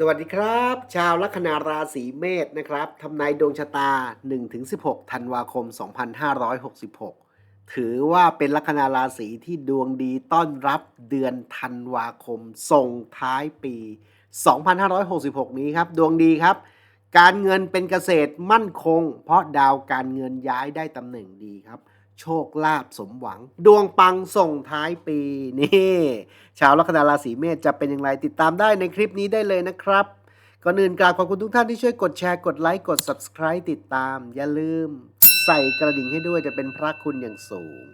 สวัสดีครับ ชาวลัคนาราศีเมษนะครับทำนายดวงชะตา 1-16 ธันวาคม 2566 ถือว่าเป็นลัคนาราศีที่ดวงดีต้อนรับเดือนธันวาคม ส่งท้ายปี 2566 นี้ครับ ดวงดีครับ การเงินเป็นเกษตรมั่นคง เพราะดาวการเงินย้ายได้ตำแหน่งดีครับ โชคลาภสมหวัง ดวงปังส่งท้ายปีนี่ชาวลัคนาราศีเมษจะเป็นอย่างไรติดตามได้ในคลิปนี้ได้เลยนะครับก่อนอื่นกราบขอบคุณทุกท่านที่ช่วยกดแชร์กดไลค์กด Subscribe ติดตาม อย่าลืม ใส่กระดิ่งให้ด้วยจะเป็นพระคุณอย่างสูง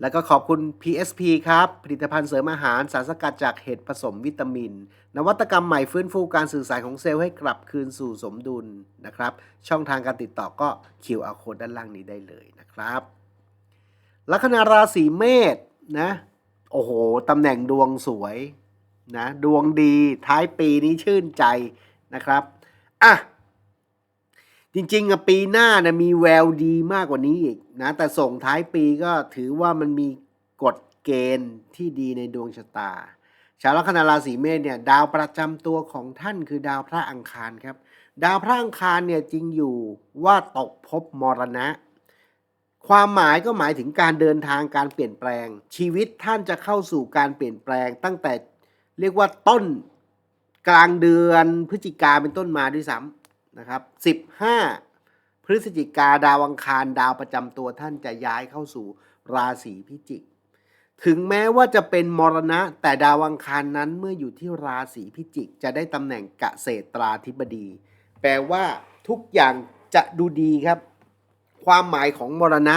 แล้วก็ขอบคุณ PSP ครับ ผลิตภัณฑ์เสริมอาหารสารสกัดจากเห็ดผสมวิตามิน นวัตกรรมใหม่ฟื้นฟูการสื่อสารของเซลล์ให้กลับคืนสู่สมดุลนะครับ ช่องทางการติดต่อก็ QR code ด้านล่างนี้ได้เลยนะครับ ลัคนาราศีเมษนะ โอ้โห ตำแหน่งดวงสวยนะ ดวงดีท้ายปีนี้ชื่นใจนะครับ อะ จริงๆอะปีหน้านะมีแววดีมากกว่านี้อีกนะ แต่ส่งท้ายปีก็ถือว่ามันมีกฎเกณฑ์ที่ดีในดวงชะตา ชาวลัคนาราศีเมษเนี่ยดาวประจำตัวของท่านคือดาวพระอังคารครับ ดาวพระอังคารเนี่ยจริงอยู่ว่าตกภพมรณะ ความหมายก็หมายถึงการเดินทางการเปลี่ยนแปลง ชีวิตท่านจะเข้าสู่การเปลี่ยนแปลง ตั้งแต่เรียกว่าต้นกลางเดือนพฤศจิกาเป็นต้นมาด้วยซ้ำ นะครับ15 พฤศจิกาดาวอังคารดาวประจำตัวท่านจะย้ายเข้าสู่ราศีพิจิก ถึงแม้ว่าจะเป็นมรณะ แต่ดาวอังคารนั้นเมื่ออยู่ที่ราศีพิจิก จะได้ตำแหน่งกเกษตราธิบดี แปลว่าทุกอย่างจะดูดีครับ ความหมายของมรณะ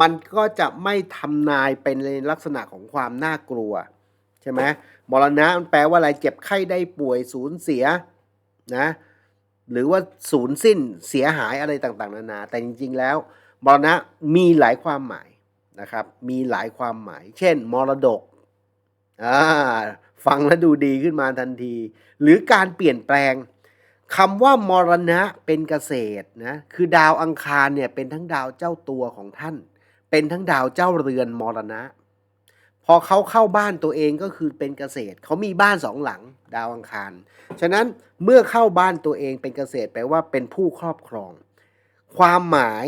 มันก็จะไม่ทำนายเป็นในลักษณะของความน่ากลัวใช่ไหมมรณะมันแปลว่าอะไรเจ็บไข้ได้ป่วยสูญเสียนะ หรือว่าสูญสิ้นเสียหายอะไรต่างๆ นานา แต่จริงๆแล้วมรณะมีหลายความหมายนะครับ มีหลายความหมาย เช่น มรดกอ่าฟังแล้วดูดีขึ้นมาทันที หรือการเปลี่ยนแปลงคำว่ามรณะเป็นเกษตรนะคือดาวอังคารเนี่ยเป็นทั้งดาวเจ้าตัวของท่าน เป็นทั้งดาวเจ้าเรือนมรณะ อเขาเข้าบ้านตัวเองก็คือเป็นเกษตร เขามีบ้านสองหลังดาวอังคาร ฉะนั้นเมื่อเข้าบ้านตัวเองเป็นเกษตรแปลว่าเป็นผู้ครอบครอง ความหมาย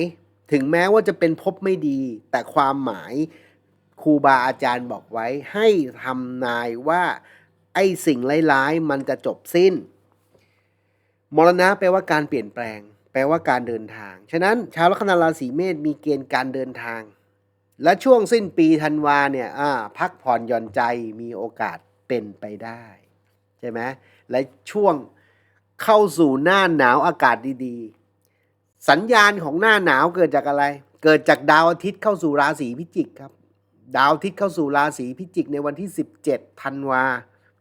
ถึงแม้ว่าจะเป็นภพไม่ดี แต่ความหมายครูบาอาจารย์บอกไว้ให้ทำนายว่าไอ้สิ่งร้ายๆ มันจะจบสิ้น มรณะแปลว่าการเปลี่ยนแปลง แปลว่าการเดินทาง ฉะนั้นชาวลัคนาราศีเมษมีเกณฑ์การเดินทาง และช่วงสิ้นปีธันวาเนี่ยพักผ่อนหย่อนใจมีโอกาสเป็นไปได้ใช่ไหมและช่วงเข้าสู่หน้าหนาวอากาศดีๆ สัญญาณของหน้าหนาวเกิดจากอะไร เกิดจากดาวอาทิตย์เข้าสู่ราศีพิจิกครับ ดาวอาทิตย์เข้าสู่ราศีพิจิกในวันที่ 17ธันวา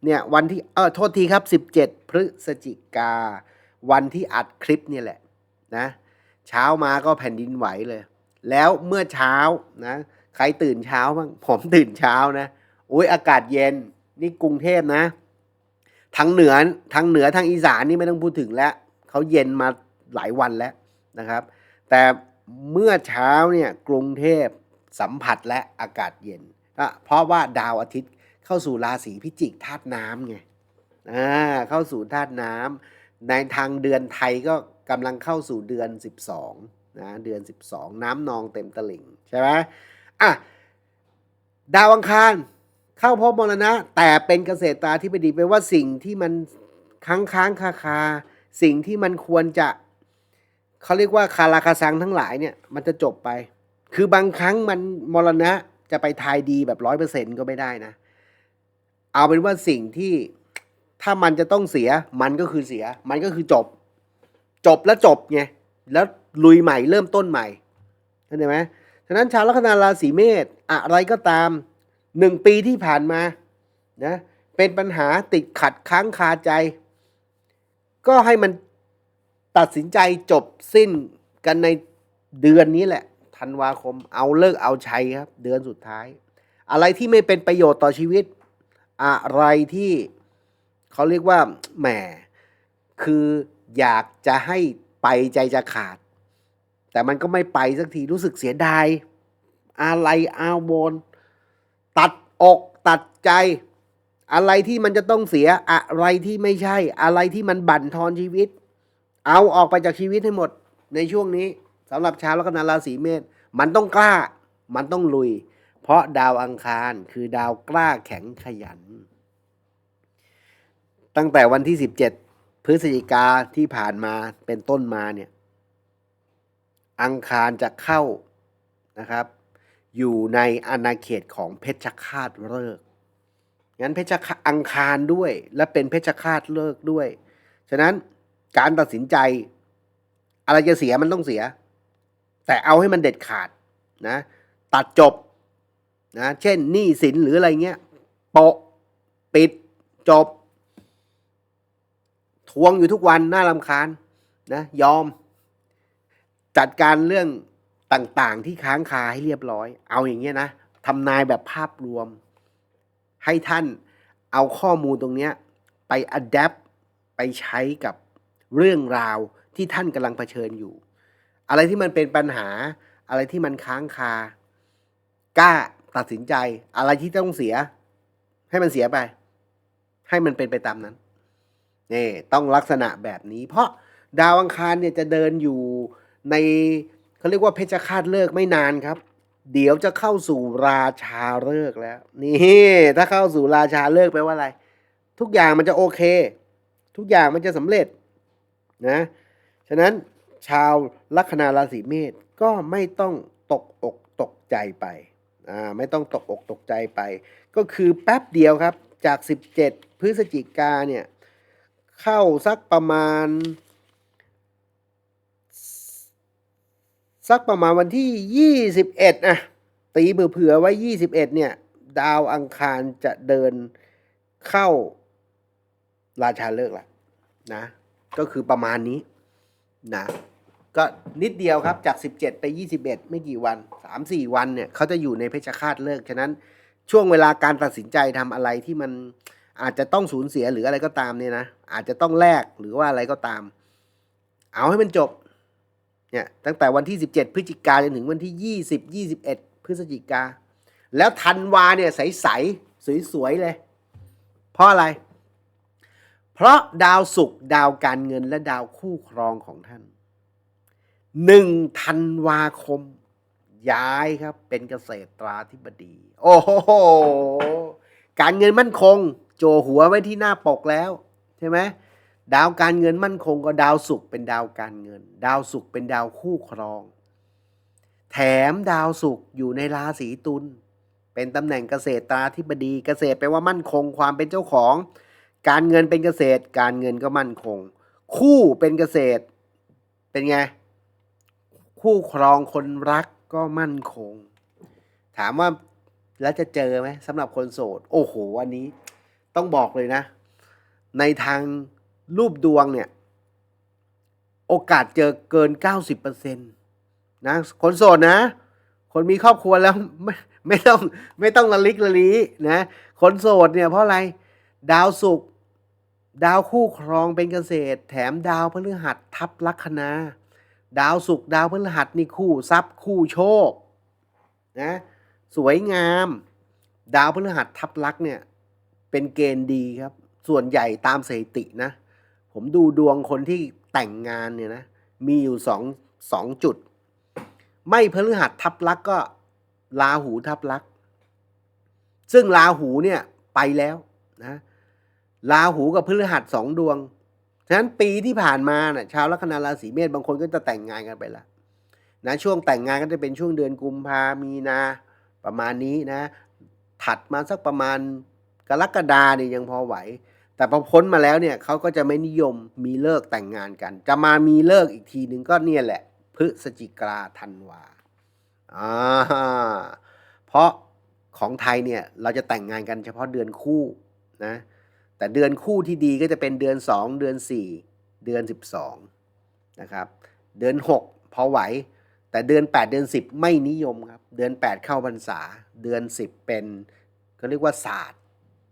เนี่ยวันที่เออโทษทีครับ 17 พฤศจิกา วันที่อัดคลิปเนี่ยแหละนะเช้ามาก็แผ่นดินไหวเลย แล้วเมื่อเช้านะใครตื่นเช้าบ้างผมตื่นเช้านะโอ้ยอากาศเย็นนี่กรุงเทพนะทางเหนือทางเหนือทางอีสานนี่ไม่ต้องพูดถึงแล้วเขาเย็นมาหลายวันแล้วนะครับ แต่เมื่อเช้าเนี่ยกรุงเทพสัมผัสและอากาศเย็นก็เพราะว่าดาวอาทิตย์เข้าสู่ราศีพิจิกธาตุน้ำไงอ่าเข้าสู่ธาตุน้ำในทางเดือนไทยก็กำลังเข้าสู่เดือน 12 นะเดือน 12 น้ำนองเต็มตลิ่งใช่ไหมอะดาวอังคารเข้าพบมรณะ แต่เป็นเกษตราธิบดีแปลว่าสิ่งที่มันค้างค้างคาคาสิ่งที่มันควรจะเขาเรียกว่าคาราคาซังทั้งหลายเนี่ยมันจะจบไป คือบางครั้งมันมรณะจะไปทายดีแบบร้อยเปอร์เซ็นก็ไม่ได้นะ เอาเป็นว่าสิ่งที่ถ้ามันจะต้องเสียมันก็คือเสีย มันก็คือจบ จบแล้วจบไงแล้ว ลุยใหม่เริ่มต้นใหม่เข้าใจไหมฉะนั้นชาวลัคนาราศีเมษอะไรก็ตามหนึ่งปีที่ผ่านมานะเป็นปัญหาติดขัดค้างคาใจ ก็ให้มันตัดสินใจจบสิ้นกันในเดือนนี้แหละธันวาคมเอาเลิกเอาชัยครับ เดือนสุดท้าย อะไรที่ไม่เป็นประโยชน์ต่อชีวิต อะไรที่เขาเรียกว่าแหมคืออยากจะให้ไปใจจะขาด แต่มันก็ไม่ไปสักทีรู้สึกเสียดาย อะไรอาวรณ์ตัดอกตัดใจ อะไรที่มันจะต้องเสียอะไรที่ไม่ใช่ อะไรที่มันบั่นทอนชีวิต เอาออกไปจากชีวิตให้หมดในช่วงนี้สำหรับชาวลัคนาราศีเมษมันต้องกล้า มันต้องลุย เพราะดาวอังคารคือดาวกล้าแข็งขยัน ตั้งแต่วันที่ 17 พฤศจิกาที่ผ่านมาเป็นต้นมาเนี่ย อังคารจะเข้านะครับ อยู่ในอาณาเขตของเพชฌฆาตฤกษ์งั้นเพชฌฆาตอังคารด้วยและเป็นเพชฌฆาตฤกษ์ด้วย ฉะนั้นการตัดสินใจ อะไรจะเสียมันต้องเสีย แต่เอาให้มันเด็ดขาดนะตัดจบนะเช่นหนี้สินหรืออะไรเงี้ยโปะปิดจบ ทวงอยู่ทุกวันน่ารำคาญนะยอม จัดการเรื่องต่างๆ ที่ค้างคาให้เรียบร้อย เอาอย่างเงี้ยนะทำนายแบบภาพรวม ให้ท่านเอาข้อมูลตรงเนี้ยไปอัดแอปไปใช้กับเรื่องราวที่ท่านกำลังเผชิญอยู่ อะไรที่มันเป็นปัญหา อะไรที่มันค้างคากล้าตัดสินใจ อะไรที่ต้องเสีย ให้มันเสียไป ให้มันเป็นไปตามนั้นนี่ต้องลักษณะแบบนี้ เพราะดาวอังคารเนี่ยจะเดินอยู่ ในเขาเรียกว่าเพชฌฆาตเลิกไม่นานครับ เดี๋ยวจะเข้าสู่ราชาเลิกแล้ว นี่ถ้าเข้าสู่ราชาเลิกแปลว่าอะไร ทุกอย่างมันจะโอเค ทุกอย่างมันจะสำเร็จนะฉะนั้นชาวลัคนาราศีเมษก็ไม่ต้องตกอกตกใจไปอ่าไม่ต้องตกอกตกใจไป ก็คือแป๊บเดียวครับจาก 17 พฤศจิกาเนี่ยเข้าสักประมาณ สักประมาณวันที่ 21นะตีเผื่อๆไว้ 21 เนี่ย ดาวอังคารจะเดินเข้าราชาเลิกละนะ ก็คือประมาณนี้นะก็นิดเดียวครับจาก 17 ไป 21 ไม่กี่วัน 3-4 วันเนี่ยเขาจะอยู่ในเพชฌฆาตเลิก ฉะนั้นช่วงเวลาการตัดสินใจทำอะไรที่มันอาจจะต้องสูญเสียหรืออะไรก็ตามเนี่ยนะ อาจจะต้องแลกหรือว่าอะไรก็ตาม เอาให้มันจบ เนี่ยตั้งแต่วันที่ 17 พฤศจิกาจนถึงวันที่ 20 21 พฤศจิกา แล้วธันวาเนี่ยใสๆสวยๆเลย เพราะอะไร เพราะดาวศุกร์ดาวการเงินและดาวคู่ครองของท่านหนึ่งธันวาคม ย้ายครับ เป็นเกษตราธิบดี โอ้โหการเงินมั่นคง โจหัวไว้ที่หน้าปกแล้ว ใช่ไหม ดาวการเงินมั่นคงก็ดาวศุกร์เป็นดาวการเงิน ดาวศุกร์เป็นดาวคู่ครอง แถมดาวศุกร์อยู่ในราศีตุลเป็นตำแหน่งเกษตราธิบดีเกษตรแปลว่ามั่นคงความเป็นเจ้าของ การเงินเป็นเกษตร การเงินก็มั่นคง คู่เป็นเกษตร เป็นไง คู่ครองคนรักก็มั่นคง ถามว่าแล้วจะเจอไหมสำหรับคนโสด โอ้โหอันนี้ ต้องบอกเลยนะ ในทาง รูปดวงเนี่ย โอกาสเจอเกิน 90%นะคนโสดนะ คนมีครอบครัวแล้วไม่ไม่ต้องไม่ต้องระลิกระลีนะ คนโสดเนี่ยเพราะอะไร ดาวศุกร์ดาวคู่ครองเป็นเกษตร แถมดาวพฤหัสทับลัคนาดาวศุกร์ดาวพฤหัสนี่คู่ทรัพย์คู่โชคนะสวยงาม ดาวพฤหัสทับลักษณ์เนี่ย เป็นเกณฑ์ดีครับ ส่วนใหญ่ตามสถิตินะ ผมดูดวงคนที่แต่งงานเนี่ยนะ มีอยู่สองสองจุด ไม่พฤหัสทับลักก็ลาหูทับลัก ซึ่งลาหูเนี่ยไปแล้วนะลาหูกับพฤหัสสองดวง ฉะนั้นปีที่ผ่านมานะ่ะชาวลัคนาราศีเมษบางคนก็จะแต่งงานกันไปแล้วนะช่วงแต่งงานก็จะเป็นช่วงเดือนกุมภามีนาประมาณนี้นะ ถัดมาสักประมาณกรกฎาเนี่ยยังพอไหว แต่พอพ้นมาแล้วเนี่ยเขาก็จะไม่นิยมมีเลิกแต่งงานกัน จะมามีเลิกอีกทีหนึ่งก็เนี่ยแหละ พฤศจิกาธันวาอ่าเพราะของไทยเนี่ยเราจะแต่งงานกันเฉพาะเดือนคู่นะแต่เดือนคู่ที่ดีก็จะเป็นเดือน 2 เดือน 4 เดือน 12นะครับเดือน 6 พอไหว แต่เดือน 8 เดือน 10 ไม่นิยมครับเดือน 8 เข้าพรรษา เดือน 10 เป็นเขาเรียกว่าศาสตร์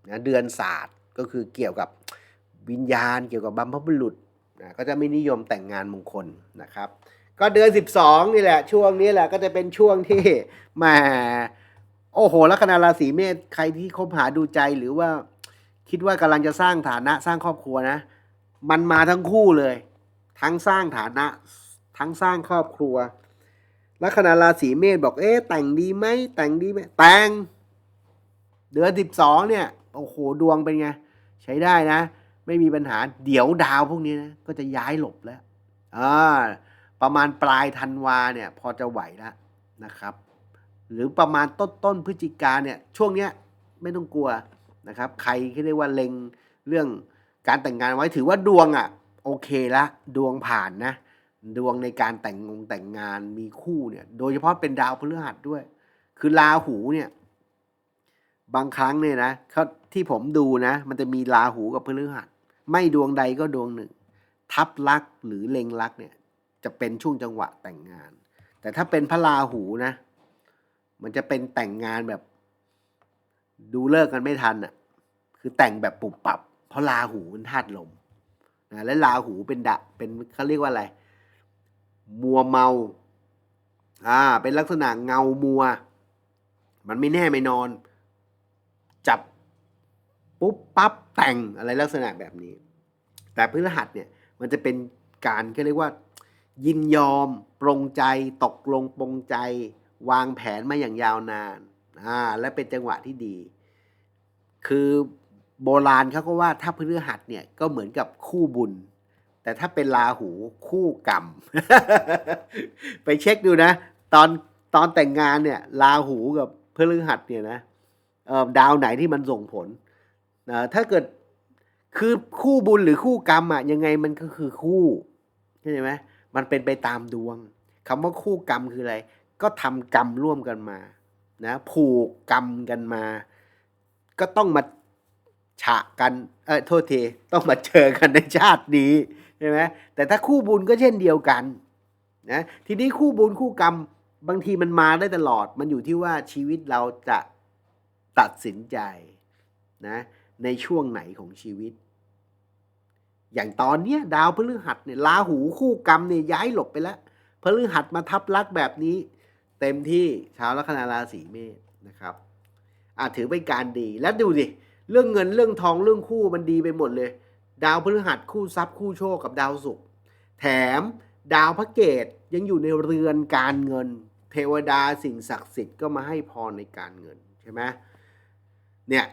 นะเดือนศาสตร์ ก็คือเกี่ยวกับวิญญาณเกี่ยวกับบัมพบุรุษนะก็จะไม่นิยมแต่งงานมงคลนะครับ ก็เดือน 12 นี่แหละ ช่วงนี้แหละก็จะเป็นช่วงที่แหมโอ้โหลัคนาราศีเมษใครที่คบหาดูใจหรือว่าคิดว่ากำลังจะสร้างฐานะสร้างครอบครัวนะ มันมาทั้งคู่เลย ทั้งสร้างฐานะ ทั้งสร้างครอบครัวลัคนาราศีเมษบอกเอ๊ะแต่งดีไหมแต่งดีไหมแต่ง เดือนสิบสองเนี่ยโอ้โหดวงเป็นไง ใช้ได้นะ ไม่มีปัญหาเดี๋ยวดาวพวกนี้นะก็จะย้ายหลบแล้วอ่าประมาณปลายธันวาเนี่ยพอจะไหวแล้วนะครับ หรือประมาณต้นต้นพฤศจิกาเนี่ยช่วงเนี้ยไม่ต้องกลัวนะครับ ใครที่เรียกว่าเล็งเรื่องการแต่งงานไว้ถือว่าดวงอะ่ะโอเคละดวงผ่านนะดวงในการแต่งงงแต่งงานมีคู่เนี่ย โดยเฉพาะเป็นดาวพฤหัสด้วย คือราหูเนี่ย บางครั้งเนี่ยนะเขา ที่ผมดูนะ มันจะมีราหูกับพฤหัส ไม่ดวงใดก็ดวงหนึ่ง ทับลักหรือเล็งลักเนี่ย จะเป็นช่วงจังหวะแต่งงาน แต่ถ้าเป็นพระราหูนะ มันจะเป็นแต่งงานแบบ ดูเลิกกันไม่ทันอะ คือแต่งแบบปุบปับ เพราะราหูมันธาตุลมนะและราหูเป็นดะเป็นเขาเรียกว่าอะไร มัวเมาอ่าเป็นลักษณะเงามัว มันไม่แน่ไม่นอน จับ ปุ๊บปั๊บแต่งอะไรลักษณะแบบนี้ แต่พฤหัสเนี่ยมันจะเป็นการเขาเรียกว่า ยินยอม ปรงใจ ตกลงปรงใจ วางแผนมาอย่างยาวนานอ่าและเป็นจังหวะที่ดี คือโบราณเขาก็ว่าถ้าพฤหัสเนี่ยก็เหมือนกับคู่บุญ แต่ถ้าเป็นราหูคู่กรรม ไปเช็คดูนะ ตอนตอนแต่งงานเนี่ยราหูกับพฤหัสเนี่ยนะดาวไหนที่มันส่งผล นะถ้าเกิดคือคู่บุญหรือคู่กรรมอะยังไงมันก็คือคู่เข้าใจไหมมันเป็นไปตามดวงคำว่าคู่กรรมคืออะไร ก็ทำกรรมร่วมกันมานะผูกกรรมกันมา ก็ต้องมาฉะกันเออโทษทีต้องมาเจอกันในชาตินี้ใช่ไหมแต่ถ้าคู่บุญก็เช่นเดียวกันนะทีนี้คู่บุญคู่กรรมบางทีมันมาได้ตลอด มันอยู่ที่ว่าชีวิตเราจะตัดสินใจนะ ในช่วงไหนของชีวิต อย่างตอนเนี้ยดาวพฤหัสเนี่ยราหูคู่กรรมเนี่ยย้ายหลบไปแล้วพฤหัสมาทับลักแบบนี้ เต็มที่ชาวลัคนาราศีเมษนะครับอาจถือเป็นการดีแล้วดูดิเรื่องเงินเรื่องทองเรื่องคู่มันดีไปหมดเลย ดาวพฤหัสคู่ทรัพย์คู่โชคกับดาวศุกร์แถมดาวพระเกตยังอยู่ในเรือนการเงิน เทวดาสิ่งศักดิ์สิทธิ์ก็มาให้พรในการเงินใช่ไหมเนี่ย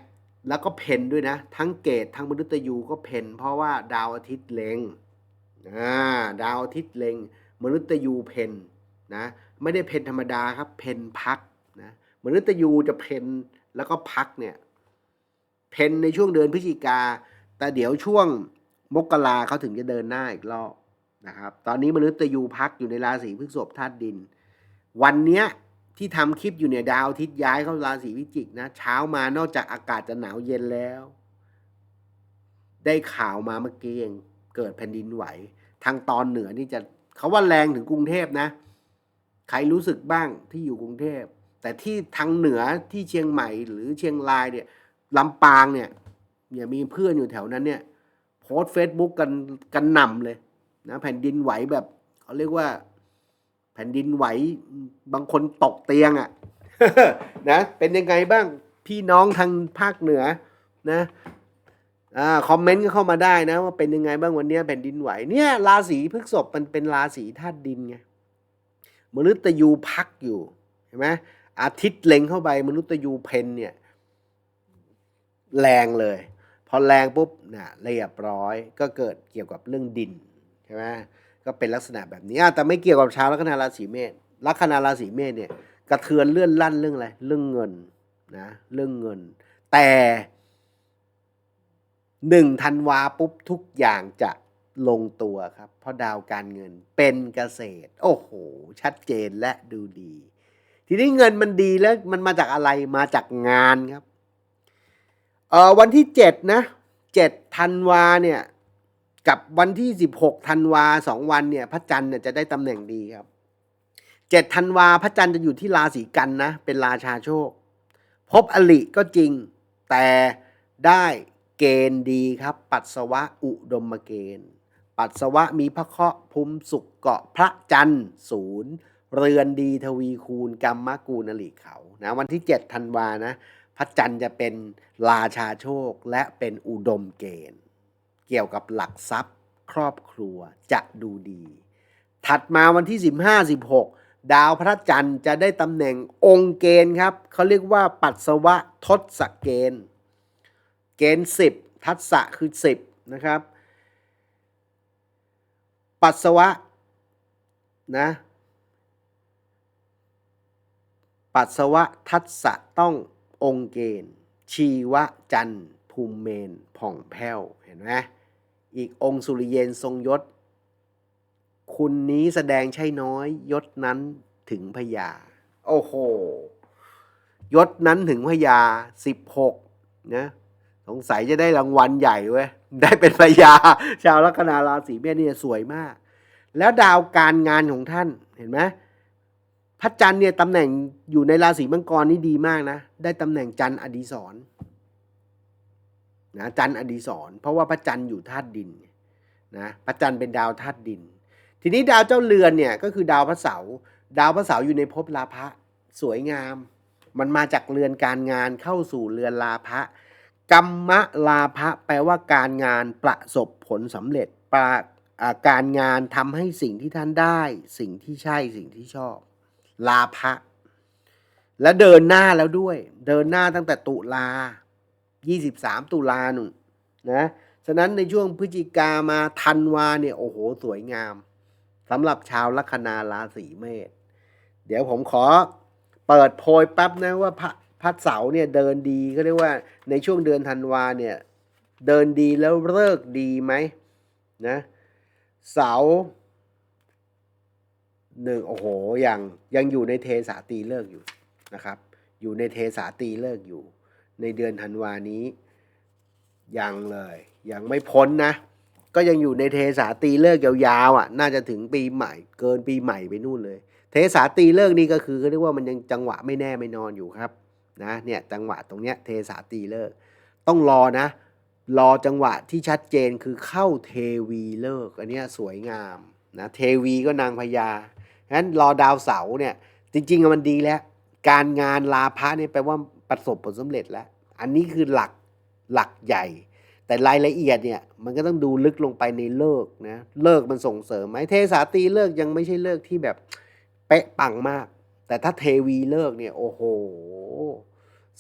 แล้วก็เพนด้วยนะ ทั้งเกตทั้งมนุษย์ยูก็เพนเพราะว่าดาวอาทิตย์เล็งอ่าดาวอาทิตย์เล็ง มนุษย์ยูเพนนะไม่ได้เพนธรรมดาครับเพนพักนะมนุษย์ยูจะเพนแล้วก็พักเนี่ยเพนในช่วงเดือนพฤศจิกา แต่เดี๋ยวช่วงมกราเขาถึงจะเดินหน้าอีกรอบนะครับ ตอนนี้มนุษย์ยูพักอยู่ในราศีพฤษภธาตุดิน วันเนี้ย ที่ทำคลิปอยู่เนี่ยดาวอาทิตย์ย้ายเข้าราศีพิจิกนะ เช้ามานอกจากอากาศจะหนาวเย็นแล้ว ได้ข่าวมาเมื่อกี้เองเกิดแผ่นดินไหว ทางตอนเหนือนี่จะเขาว่าแรงถึงกรุงเทพนะ ใครรู้สึกบ้างที่อยู่กรุงเทพ แต่ที่ทางเหนือที่เชียงใหม่หรือเชียงรายเนี่ยลำปางเนี่ยเนี่ยมีเพื่อนอยู่แถวนั้นเนี่ยโพสเฟซบุ๊กกันกันหนำเลยนะแผ่นดินไหวแบบเขาเรียกว่า แผ่นดินไหวบางคนตกเตียงอะ่ะนะเป็นยังไงบ้างพี่น้องทางภาคเหนือนะอ่าคอมเมนต์ก็เข้ามาได้นะว่าเป็นยังไงบ้างวันนี้แผ่นดินไหวเนี่ยราศีพฤษภมันเป็นราศีธาตุดินไงมนุษย์ยูพักอยู่เห็นไหมอาทิตย์เล็งเข้าไปมนุษย์ยูเพนเนี่ยแรงเลย พอแรงปุ๊บนะเรียบร้อยก็เกิดเกี่ยวกับเรื่องดินใช่ไหม ก็เป็นลักษณะแบบนี้แต่ไม่เกี่ยวกับชาวลัคนาราศีเมษลัคนาราศีเมษเนี่ยกระเทือนเลื่อนลั่นเรื่องอะไรเรื่องเงินนะเรื่องเงิน แต่หนึ่งธันวาปุ๊บทุกอย่างจะลงตัวครับ เพราะดาวการเงินเป็นเกษตร โอ้โห ชัดเจนและดูดี ทีนี้เงินมันดีแล้วมันมาจากอะไรมาจากงานครับเอ่อวันที่เจ็ดนะเจ็ดธันวาเนี่ย กับวันที่สิบหกธันวาสองวันเนี่ยพระจันทร์เนี่ยจะได้ตำแหน่งดีครับเจ็ดธันวาพระจันทร์จะอยู่ที่ราศีกันนะ เป็นราชาโชค พบอลิก็จริง แต่ได้เกณฑ์ดีครับ ปัสสาวะอุดมเกณฑ์ ปัสสาวะมีพระเคราะห์ภูมิสุขเกาะพระจันทร์ศูนย์เรือนดีทวีคูณกรรมกูณอลิเขานะวันที่เจ็ดธันวานะ พระจันทร์จะเป็นราชาโชคและเป็นอุดมเกณฑ์ เกี่ยวกับหลักทรัพย์ ครอบครัวจะดูดี ถัดมาวันที่ 15 16 ดาวพระจันทร์จะได้ตำแหน่งองค์เกณฑ์ครับเขาเรียกว่าปัสสวะทศเกณฑ์ เกณฑ์ 10 ทัศะคือ 10 นะครับ ปัสสวะนะปัสสาวะทัศะต้ององค์เกณฑ์ ชีวจันทร์ภูมิเมนผ่องแผ้วเห็นไหม อีกองค์สุริเยนทรงยศ คุณนี้แสดงใช่น้อยยศนั้นถึงพญาโอ้โห ยศนั้นถึงพญาสิบหกนะสงสัยจะได้รางวัลใหญ่เว้ย ได้เป็นพญาชาวลัคนาราศีเมษเนี่ยสวยมาก แล้วดาวการงานของท่านเห็นไหมพระจันทร์เนี่ยตำแหน่งอยู่ในราศีมังกรนี่ดีมากนะ ได้ตำแหน่งจันทร์อดีศร นะจันอดีศรเพราะว่าพระจันทร์อยู่ธาตุดินนะพระจันทร์เป็นดาวธาตุดิน ทีนี้ดาวเจ้าเรือนเนี่ยก็คือดาวพระเสาร์ดาวพระเสาร์อยู่ในภพลาภะสวยงาม มันมาจากเรือนการงานเข้าสู่เรือนลาภะกรรมลาภะแปลว่าการงานประสบผลสำเร็จปราการงานทำให้สิ่งที่ท่านได้ สิ่งที่ใช่สิ่งที่ชอบ ลาภะและเดินหน้าแล้วด้วย เดินหน้าตั้งแต่ตุลา 23 ตุลาหนุนนะฉะนั้นในช่วงพฤศจิกามาธันวาเนี่ยโอ้โหสวยงามสำหรับชาวลัคนาราศีเมษเดี๋ยวผมขอเปิดโพยแป๊บนะว่าพระพัดเสาร์เนี่ยเดินดีก็เรียกว่าในช่วงเดือนธันวาเนี่ยเดินดีแล้วเลิกดีไหมนะเสาหนึ่งโอ้โหยังยังอยู่ในเทสาตีเลิกอยู่นะครับ อยู่ในเทสาตีเลิกอยู่ ในเดือนธันวานี้ ยังเลย ยังไม่พ้นนะ ก็ยังอยู่ในเทสาตีเลิกยาวๆอะ น่าจะถึงปีใหม่ เกินปีใหม่ไปนู่นเลย เทสาตีเลิกนี่ก็คือเขาเรียกว่ามันยังจังหวะไม่แน่ไม่นอนอยู่ครับ นะเนี่ยจังหวะตรงเนี้ยเทสาตีเลิก ต้องรอนะ รอจังหวะที่ชัดเจนคือเข้าเทวีเลิกอันเนี้ยสวยงามนะเทวีก็นางพญางั้นรอดาวเสาร์เนี่ยจริงๆมันดีแล้ว การงานลาภะเนี่ยแปลว่า ประสบผลสำเร็จแล้ว อันนี้คือหลักหลักใหญ่ แต่รายละเอียดเนี่ยมันก็ต้องดูลึกลงไปในเลิกนะเลิกมันส่งเสริมไหมเทสาตีเลิกยังไม่ใช่เลิกที่แบบเป๊ะปังมาก แต่ถ้าเทวีเลิกเนี่ยโอ้โห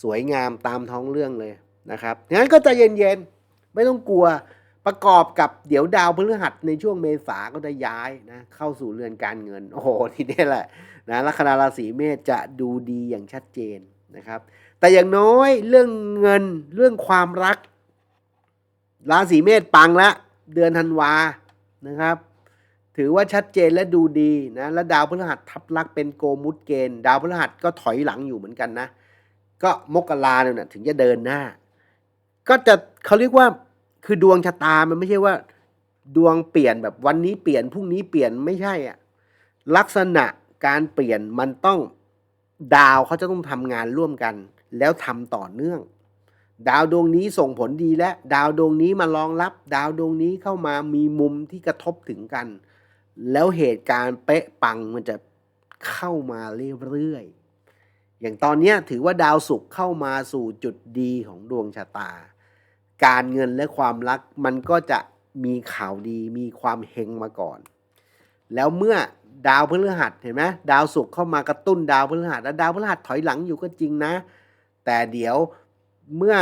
สวยงามตามท้องเรื่องเลยนะครับงั้นก็ใจะเย็นๆไม่ต้องกลัวประกอบกับเดี๋ยวดาวพฤหัสในช่วงเมษาก็จะย้ายนะเข้าสู่เรือนการเงิน โอ้โหทีนี้แหละนะลัคนาราศีเมษจะดูดีอย่างชัดเจนนะครับ แต่อย่างน้อยเรื่องเงินเรื่องความรัก ราศีเมษปังละเดือนธันวานะครับ ถือว่าชัดเจนและดูดีนะแล้วดาวพฤหัสทับลักเป็นโกมุตเกณฑ์ดาวพฤหัสก็ถอยหลังอยู่เหมือนกันนะ ก็มกราเนี่ยถึงจะเดินหน้า ก็จะเขาเรียกว่าคือดวงชะตามันไม่ใช่ว่า ดวงเปลี่ยนแบบวันนี้เปลี่ยนพรุ่งนี้เปลี่ยนไม่ใช่อะลักษณะการเปลี่ยนมันต้องดาวเขาจะต้องทำงานร่วมกัน แล้วทำต่อเนื่อง ดาวดวงนี้ส่งผลดีและ ดาวดวงนี้มารองรับ ดาวดวงนี้เข้ามามีมุมที่กระทบถึงกัน แล้วเหตุการณ์เป๊ะปังมันจะเข้ามาเรื่อยๆอย่างตอนนี้ถือว่าดาวศุกร์เข้ามาสู่จุดดีของดวงชะตา การเงินและความรักมันก็จะมีข่าวดีมีความเฮงมาก่อน แล้วเมื่อดาวพฤหัสเห็นไหมดาวศุกร์เข้ามากระตุ้นดาวพฤหัสแล้วดาวพฤหัสถอยหลังอยู่ก็จริงนะ แต่เดี๋ยวเมื่อ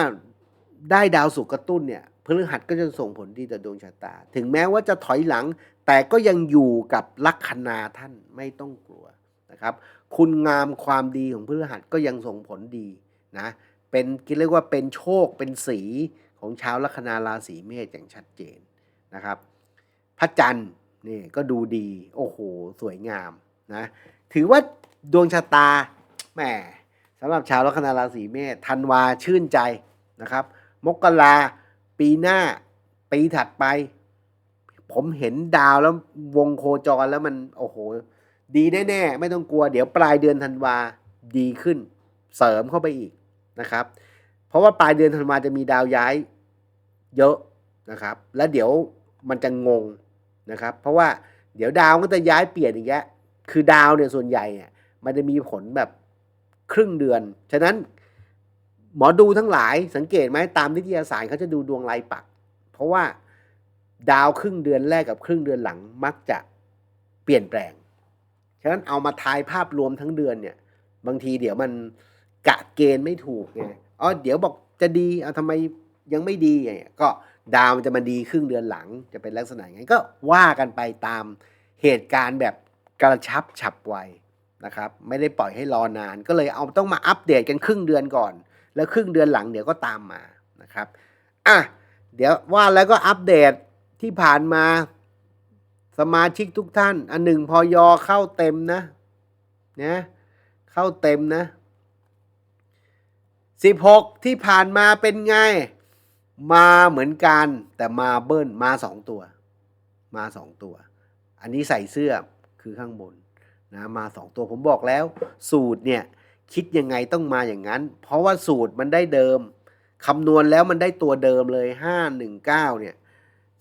ได้ดาวศุกกระตุ้นเนี่ยพฤหัสก็จะส่งผลดีต่อดวงชะตา ถึงแม้ว่าจะถอยหลัง แต่ก็ยังอยู่กับลัคนาท่านไม่ต้องกลัวนะครับ คุณงามความดีของพฤหัสก็ยังส่งผลดีนะเป็นเรียกว่าเป็นโชคเป็นสีของชาวลัคนาราศีเมษอย่างชัดเจนนะครับ พระจันทร์นี่ก็ดูดี โอ้โห สวยงามนะถือว่าดวงชะตาแหมำหรับชาวลัคนาราศีเมษธันวาชื่นใจนะครับ มกราปีหน้าปีถัดไป ผมเห็นดาวแล้ววงโคจรแล้วมันโอ้โห ดีแน่ๆ ไม่ต้องกลัว เดี๋ยวปลายเดือนธันวาดีขึ้น เสริมเข้าไปอีกนะครับ เพราะว่าปลายเดือนธันวาจะมีดาวย้ายเยอะนะครับ แล้วเดี๋ยวมันจะงงนะครับ เพราะว่าเดี๋ยวดาวก็จะย้ายเปลี่ยนอีกแล้วคือดาวเนี่ยส่วนใหญ่เนี่ยมันจะมีผลแบบ ครึ่งเดือน ฉะนั้นหมอดูทั้งหลายสังเกตไหมตามนิตยสารเขาจะดูดวงรายปัก เพราะว่าดาวครึ่งเดือนแรกกับครึ่งเดือนหลังมักจะเปลี่ยนแปลง ฉะนั้นเอามาทายภาพรวมทั้งเดือนเนี่ย บางทีเดี๋ยวมันกะเกณฑ์ไม่ถูกไงอ๋อเดี๋ยวบอกจะดีเอาทำไมยังไม่ดีไงก็ดาวมันจะมาดีครึ่งเดือนหลังจะเป็นลักษณะไงก็ว่ากันไปตามเหตุการณ์แบบกระชับฉับไว นะครับไม่ได้ปล่อยให้รอนาน ก็เลยเอาต้องมาอัปเดตกันครึ่งเดือนก่อน แล้วครึ่งเดือนหลังเดี๋ยวก็ตามมานะครับอะเดี๋ยวว่าแล้วก็อัปเดตที่ผ่านมาสมาชิกทุกท่าน อันหนึ่งพอยอเข้าเต็มนะนะเข้าเต็มนะสิบหกที่ผ่านมาเป็นไง มาเหมือนกัน แต่มาเบิ้ลมาสองตัว มาสองตัว อันนี้ใส่เสื้อคือข้างบน นะมาสองตัวผมบอกแล้ว สูตรเนี่ยคิดยังไงต้องมาอย่างนั้น เพราะว่าสูตรมันได้เดิมคำนวณแล้วมันได้ตัวเดิมเลยห้าหนึ่งเก้าเนี่ย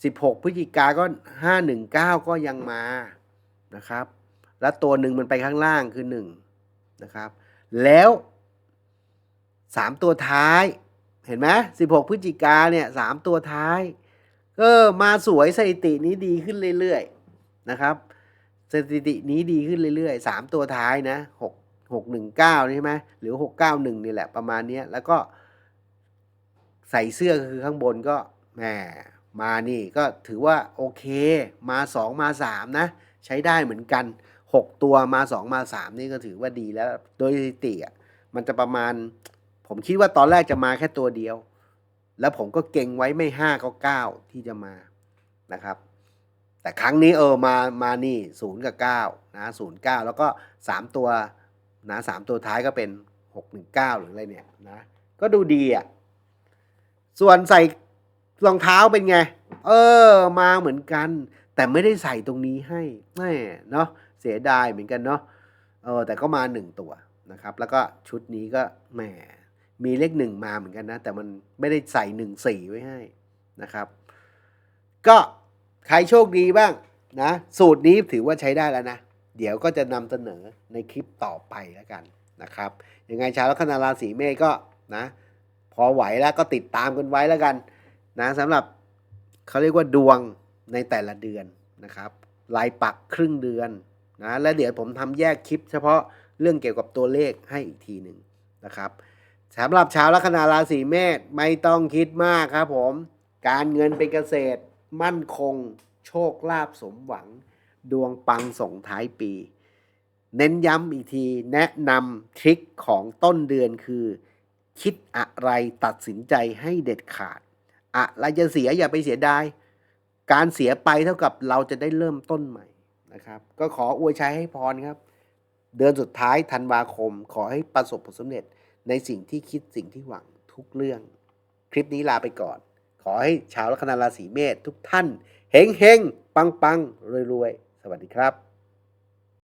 สิบหกพฤศจิกาก็ห้าหนึ่งเก้าก็ยังมานะครับ แล้วตัวหนึ่งมันไปข้างล่างคือหนึ่งนะครับ แล้วสามตัวท้ายเห็นไหมสิบหกพฤศจิกาเนี่ยสามตัวท้ายเออมาสวยสถิตินี้ดีขึ้นเรื่อยๆนะครับ สถิตินี้ดีขึ้นเรื่อยๆสามตัวท้ายนะหกหกหนึ่งเก้าใช่ไหมหรือหกเก้าหนึ่งนี่แหละประมาณนี้แล้วก็ใส่เสื้อคือข้างบนก็แหมมานี่ก็ถือว่าโอเค มาสองมาสามนะ ใช้ได้เหมือนกันหกตัวมาสองมาสามนี่ก็ถือว่าดีแล้ว โดยสถิติอะมันจะประมาณ ผมคิดว่าตอนแรกจะมาแค่ตัวเดียว แล้วผมก็เก่งไว้ไม่ห้าก็เก้าที่จะมานะครับ แต่ครั้งนี้เออมามานี่ศูนย์กับเก้านะศูนย์เก้าแล้วก็สามตัวนะสามตัวท้ายก็เป็นหกหนึ่งเก้าหรืออะไรเนี่ยนะก็ดูดีอะส่วนใส่รองเท้าเป็นไง เออ มาเหมือนกัน แต่ไม่ได้ใส่ตรงนี้ให้แม่เนาะเสียดายเหมือนกันเนาะเออแต่ก็มาหนึ่งตัวนะครับ แล้วก็ชุดนี้ก็แหมมีเลขหนึ่งมาเหมือนกันนะ แต่มันไม่ได้ใส่หนึ่งสี่ไว้ให้นะครับ ก็ ใครโชคดีบ้างนะ สูตรนี้ถือว่าใช้ได้แล้วนะ เดี๋ยวก็จะนำเสนอในคลิปต่อไปแล้วกันนะครับ ยังไงชาวลัคนาราศีเมษก็นะ พอไหวแล้วก็ติดตามกันไว้แล้วกันนะสำหรับเขาเรียกว่าดวงในแต่ละเดือนนะครับรายปักครึ่งเดือนนะและเดี๋ยวผมทำแยกคลิป เฉพาะเรื่องเกี่ยวกับตัวเลขให้อีกทีหนึ่งนะครับสำหรับชาวลัคนาราศีเมษไม่ต้องคิดมากครับผม การเงินเป็นเกษตร มั่นคง โชคลาภสมหวัง ดวงปังส่งท้ายปี เน้นย้ำอีกที แนะนำทริคของต้นเดือนคือ คิดอะไรตัดสินใจให้เด็ดขาด อะไรจะเสียอย่าไปเสียดาย การเสียไปเท่ากับเราจะได้เริ่มต้นใหม่นะครับ ก็ขออวยชัยให้พรครับ เดือนสุดท้ายธันวาคม ขอให้ประสบผลสำเร็จในสิ่งที่คิดสิ่งที่หวังทุกเรื่อง คลิปนี้ลาไปก่อน ขอให้ชาวลัคนาราศีเมษทุกท่านเฮงเฮงปังปังรวยรวยสวัสดีครับ